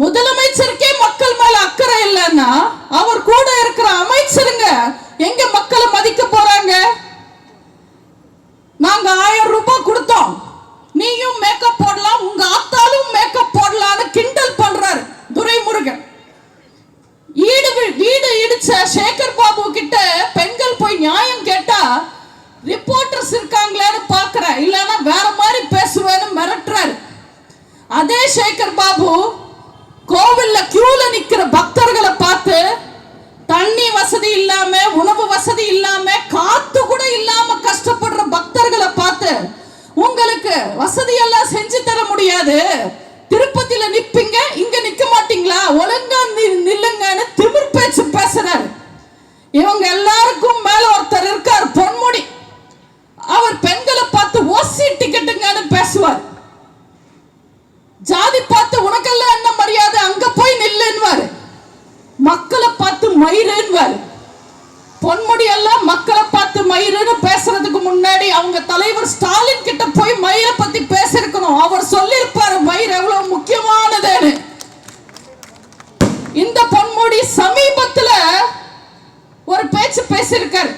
முதலமைச்சருக்கே மக்கள் மேல அக்கறை இல்லைன்னா அவர் கூட இருக்கிற அமைச்சருங்க எங்க மக்களை மதிக்க போறாங்க? நாங்க ஆயிரம் ரூபாய் கொடுத்தோம். நீயும் மேக்கப் போடலாம் உங்க ஆத்தாலும் மேக்கப் போடலாம்னு கிண்டல் பண்றாரு துரைமுருகன். ஈடு வீடு இடிச்ச சேகர் பாபு கிட்ட பெண்கள் போய் நியாயம் கேட்டா ரிப்போர்ட்டர்ஸ் இருக்காங்களேன்னு பாக்குறேன். இல்லைன்னா வேற மாதிரி பேசுவேன்னு மிரட்டுறாரு. அதே சேகர் பாபு கோவில்ல கியூல நிக்கிற பக்தர்களை பார்த்து தண்ணி வசதி இல்லாம உணவு வசதி இல்லாம காத்து கூட இல்லாம கஷ்டப்படுற பக்தர்களை பார்த்து உங்களுக்கு வசதி எல்லாம் செஞ்சு தர முடியாது. திருப்பதியில நிப்பீங்க இங்க நிக்க பொன்முடி எல்லாம் மக்களை பார்த்து மயிருன்னு பேசுறதுக்கு முன்னாடி அவங்க தலைவர் ஸ்டாலின் கிட்ட போய் மயிரை பத்தி பேசிருக்கணும் அவர் சொல்லியிருப்பாரு மயிர் எவ்வளவு முக்கியமானதுன்னு. இந்த பொன்முடி சமீபத்துல ஒரு பேச்சு பேசியிருக்காரு.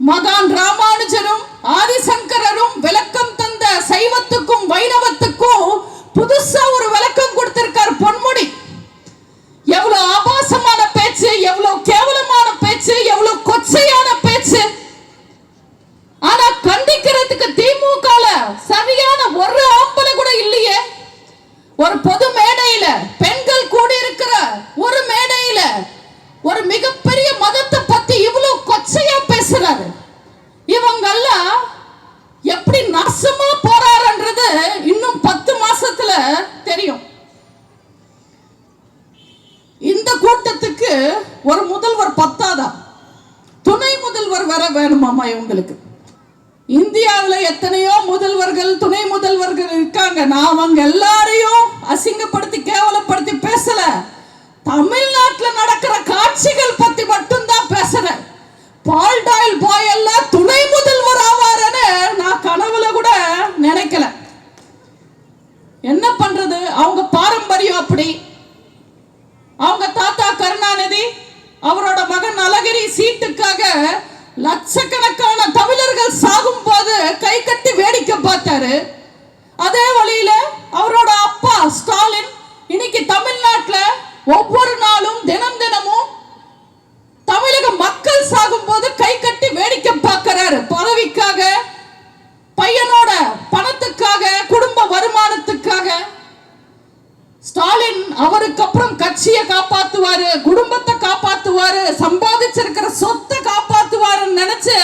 மகான் ராமானுஜரும் ஆதிச ஒரு பொது மேடையில பெண்கள் கூடி இருக்கிற ஒரு மேடையில ஒரு மிகப்பெரிய மதத்தை பத்தி இவ்வளவு கொச்சையா பேசுறாரு. இவங்கெல்லாம் எப்படி நாசமா போறாருன்றது இன்னும் பத்து மாசத்துல தெரியும். இந்த கூட்டத்துக்கு ஒரு முதல்வர் பத்தாதா? துணை முதல்வர் வர வேணுமாமா இவங்களுக்கு? இந்தியாவில் எத்தனையோ முதல்வர்கள் துணை முதல்வர்கள் இருக்காங்க. நான் அவங்க எல்லாரையும் அசிங்கப்படுத்தி கேவலப்படுத்தி பேசல. தமிழ்நாட்டில் நடக்கிற காட்சிகள் பத்தி மட்டும்தான் பேசுறேன் பால் டாயில் பாய் எல்லாம் துணை முதல்வர் ஆவாருன்னு நான் கனவுல கூட நினைக்கல என்ன பண்றது அவங்க பாரம்பரியம் அப்படி அவங்க தாத்தா கருணாநிதி அவரோட மகன் அழகிரி சீட்டுக்காக லட்சக்கணக்கான தமிழர்கள் சாகும் போது கை கட்டி வேடிக்கை பார்த்தாரு. அதே வழியில அவரோட அப்பா ஸ்டாலின் இன்னைக்கு தமிழ்நாட்டில் ஒவ்வொரு நாளும் தினம் தினமும் தமிழக மக்கள் சாகும் போது கை கட்டி வேடிக்கை பார்க்கிறாரு. பதவிக்காக பையனோட பணத்துக்காக குடும்ப வருமானத்துக்காக ஸ்டாலின் அவருக்கு அப்புறம் கட்சியை காப்பாத்துவாரு குடும்பத்தை காப்பாத்துவாரு சம்பாதிச்சிருக்கிற சொத்தை காப்பாத்துவாருன்னு நினைச்சு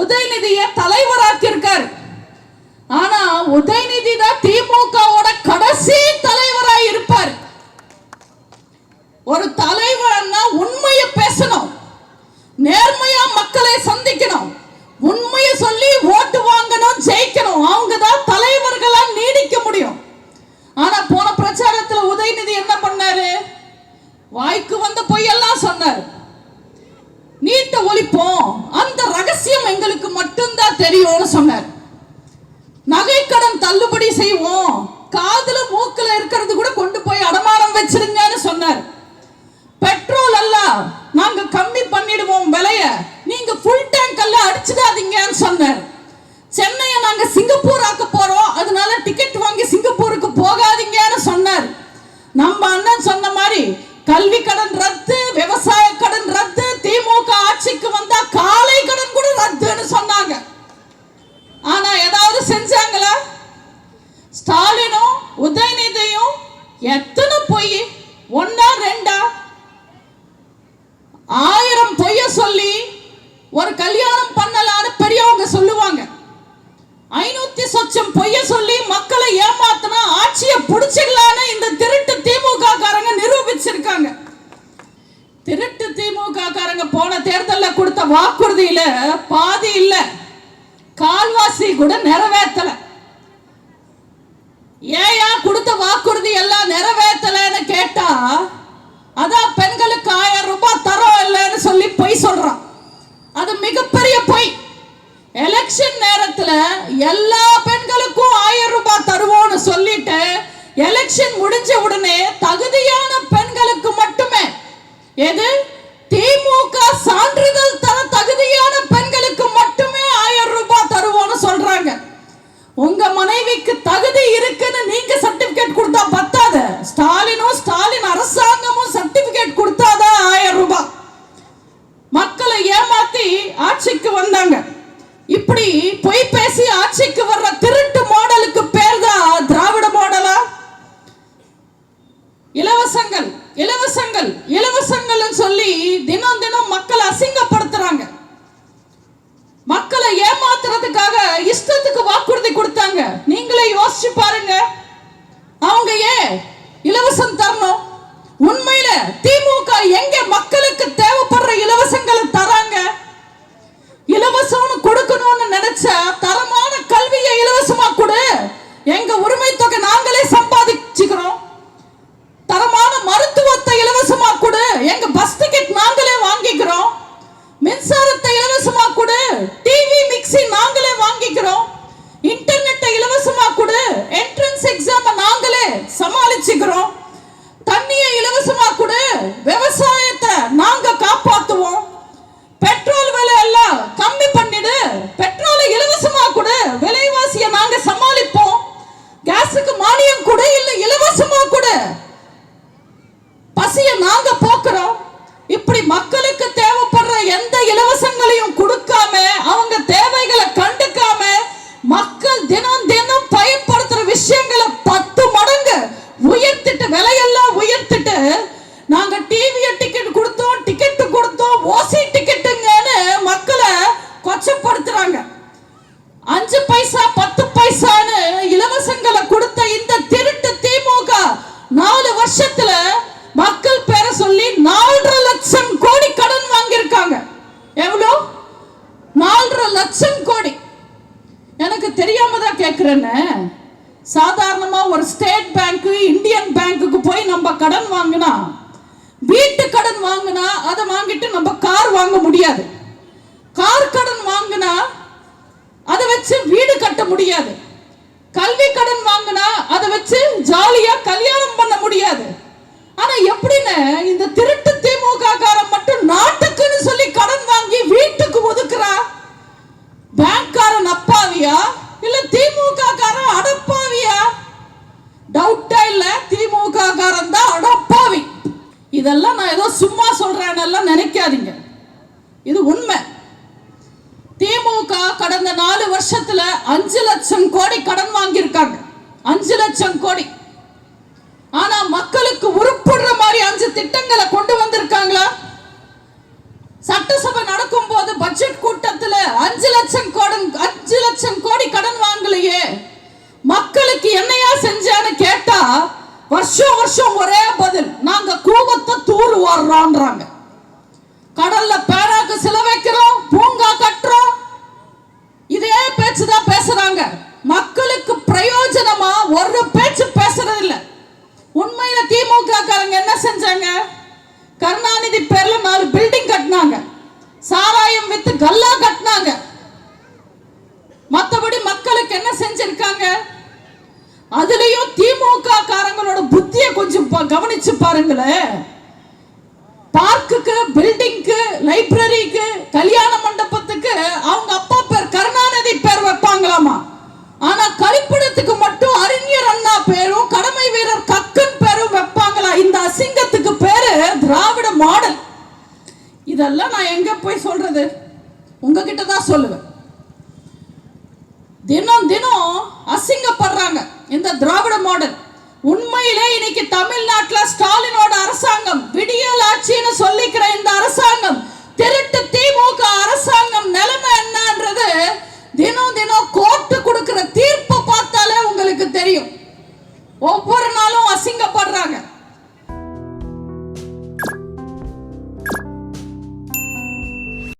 உதயநிதியை தலைவராக்கியிருக்கார். ஆனா உதயநிதி தான் திமுகவோட கடைசி தலைவராய் இருப்பார். ஒரு தலைவர்னா உண்மையை பேசணும். நேர்மையா மக்களை சந்திக்கணும். உண்மையை சொல்லி ஓட்டு வாங்கணும் ஜெயிக்கணும். அவங்க தான் தலைவர்களா நீடிக்க முடியும். ஆனா போன பிரச்சாரத்துல உதயநிதி என்ன பண்ணாரு? வாய்க்கு வந்த பொய்யெல்லாம் சொன்னார். நீட்ட ஒழிப்போம். தெரியும்னு சொன்னார். நகைக்கடன் தள்ளுபடி செய்வோம். காதுல மூக்குல இருக்கிறது கூட கொண்டு போய் அடமானம் வச்சிருங்கன்னு சொன்னார். பெட்ரோல் அல்ல நாங்க கம்மி பண்ணிடுவோம் விலைய. நீங்க ஃபுல் டேங்க் எல்லாம் அடிச்சிடாதீங்கன்னு சொன்னார். சென்னையை நாங்க சிங்கப்பூர் ஆக்க போறோம். அதனால டிக்கெட் வாங்கி சிங்கப்பூருக்கு போகாதீங்கன்னு சொன்னார். நம்ம அண்ணன் சொன்ன மாதிரி கல்வி எத்தனை பொய்? ஒன்னா ரெண்டா? ஆயிரம் பொய்ய சொல்லி ஒரு கல்யாணம் பண்ணலான்னு பெரியவங்க சொல்லுவாங்க. ஐநூத்தி சொச்சம் பொய்ய சொல்லி மக்களை ஏமாத்தினா ஆட்சியை பிடிச்சிடலான்னு இந்த திருட்டு திமுக காரங்க நிரூபிச்சிருக்காங்க. திருட்டு திமுக காரங்க போன தேர்தலில் கொடுத்த வாக்குறுதியில பாதி இல்லை. கால்வாசி கூட நிறைவேற்றலை ஏயா கொடுத்த வாக்குறுதி எல்லாம் நிறைவேற்றலன்னு கேட்டா அதான் பெண்களுக்கு ஆயிரம் ரூபாய் தரோம் இல்லைன்னு சொல்லி பொய் சொல்றான். அது மிகப்பெரிய பொய். எலெக்ஷன் நேரத்துல எல்லா பெண்களுக்கும் ஆயிரம் ரூபாய் தருவோம்னு சொல்லிட்டு எலெக்ஷன் முடிஞ்ச உடனே தகுதியான பெண்களுக்கு மட்டுமே எது? திமுக சான்றிதழ் தர தகுதியான பெண்களுக்கு மட்டுமே ஆயிரம் ரூபாய் தருவோம்னு சொல்றாங்க. உங்க மனைவிக்கு தகுதி இருக்கு இலவசங்கள் இலவசங்கள் இலவசங்கள் சொல்லி தினம் தினம் மக்களை அசிங்கப்படுத்துறாங்க. மக்களை ஏமாத்துறதுக்காக இஷ்டத்துக்கு வாக்குறுதி கொடுத்தாங்க. நீங்களே யோசிச்சு பாருங்க. அவங்க ஏன் இலவசம் தரணும் உண்மையில திமுக எங்க மக்களுக்கு தேவைப்படுற இலவசங்களை தராங்க இலவசம்னு கொடுக்கணும்னு நினைச்சா தரமான கல்வியை இலவசமா கொடு எங்க உரிமை தொகை நாங்களே சம்பாதிச்சுக்கிறோம் தரமான மருத்துவத்தை இலவசமா கொடு எங்க பஸ் டிக்கெட் நாங்களே வாங்கிக்கிறோம் மின்சாரத்தை இலவசமா கொடு டிவி மிக்ஸி நாங்களே வாங்கிக்கிறோம் இன்டர்நெட்டை இலவசமா கொடு என்ட்ரன்ஸ் எக்ஸாம் நாங்களே சமாளிச்சுக்கிறோம் தண்ணியை இலவசமா கொடு விவசாயத்தை நாங்க காப்பாத்துவோம் பெட்ரோல் விலை எல்லாம் கம்மி பண்ணிடு பெட்ரோலை இலவசமா கொடு விலைவாசியை நாங்க சமாளிப்போம் அரசுக்கு மானியம் கூட இல்ல இலவசமா கூட. பசிய நாங்க போக்குறோம். இப்படி மக்களுக்கு தேவைப்படுற எந்த இலவசங்களையும் கொடுக்காம அவங்க தேவைகளை கண்டுக்காம மக்கள் தினம் தினம் பயன்படுத்துற விஷயங்களை பத்து மடங்கு உயர்த்திட்டு விலை உயர்த்திட்டு நாங்க டிவி டிக்கெட் கொடுத்தோம் டிக்கெட் கொடுத்தோம் ஓசி டிக்கெட்டுங்கன்னு மக்களை கொச்சப்படுத்துறாங்க அஞ்சு பைசா பத்து பைசான்னு இலவசங்களை கொடுத்த இந்த திருட்டு திமுக நாலு வருஷத்துல மக்கள் பேரை சொல்லி நாலரை லட்சம் கோடி கடன் வாங்கியிருக்காங்க எவ்வளோ நாலரை லட்சம் கோடி எனக்கு இருக்கிறேன்னு. சாதாரணமா ஒரு ஸ்டேட் பேங்க்கு இந்தியன் பேங்க்குக்கு போய் நம்ம கடன் வாங்கினா வீட்டு கடன் வாங்கினா அதை வாங்கிட்டு நம்ம கார் வாங்க முடியாது. கார் கடன் வாங்கினா அதை வச்சு வீடு கட்ட முடியாது. கல்வி கடன் வாங்கினா அதை வச்சு ஜாலியா கல்யாணம் பண்ண முடியாது. ஆனா எப்படின்னு இந்த திருட்டு திமுக காரன் மட்டும் நாட்டுக்குன்னு சொல்லி கடன் வாங்கி வீட்டுக்கு ஒதுக்குறா? பேங்க்காரன் அப்பாவியா இல்ல திமுக காரன் அடப்பாவியா டவுட்டா இல்ல திமுக காரன் தான் அடப்பாவி இதெல்லாம் நான் ஏதோ சும்மா சொல்றேன்னெல்லாம் நினைக்காதீங்க. இது உண்மை. திமுக கடந்த நாலு வருஷத்துல அஞ்சு லட்சம் கோடி கடன் வாங்கியிருக்காங்க. அஞ்சு லட்சம் கோடி. ஆனா மக்களுக்கு உருப்படுற மாதிரி அஞ்சு திட்டங்களை கொண்டு வந்திருக்காங்களா? சட்டசபை நடக்கும் போது பட்ஜெட் கூட்டத்துல அஞ்சு லட்சம் கோடன் அஞ்சு லட்சம் கோடி கடன் வாங்கலையே. மக்களுக்கு என்னையா செஞ்சான்னு கேட்டா வருஷம் வருஷம் ஒரே போறான்றாங்க கடல்ல பேராக்கு சில வைக்கிறோம் பூங்கா கட்டுறோம். இதே பேச்சு தான் பேசுறாங்க. மக்களுக்கு பிரயோஜனமா ஒரு பேச்சு பேசுறது இல்ல உண்மையில திமுக காரங்க என்ன செஞ்சாங்க? கருணாநிதி பேர்ல நாலு பில்டிங் கட்டினாங்க. சாராயம் வித்து கல்லா கட்டினாங்க. மத்தபடி மக்களுக்கு என்ன செஞ்சிருக்காங்க? அதுலயும் திமுக காரங்களோட புத்திய கொஞ்சம் கவனிச்சு பாருங்களேன். பார்க்குக்கு பில்டிங்க்கு லைப்ரரிக்கு கல்யாண மண்டபத்துக்கு அவங்க அப்பா பேர் கருணாநிதி பேர் வைப்பாங்களாமா? ஆனா கழிப்பிடத்துக்கு மட்டும் அறிஞர் அண்ணா பேரும் கடமை வீரர் கக்கன் பேரும் வைப்பாங்களா? இந்த அசிங்கத்துக்கு பேரு திராவிட மாடல். இதெல்லாம் நான் எங்க போய் சொல்றது? உங்ககிட்ட தான் சொல்லுவேன்.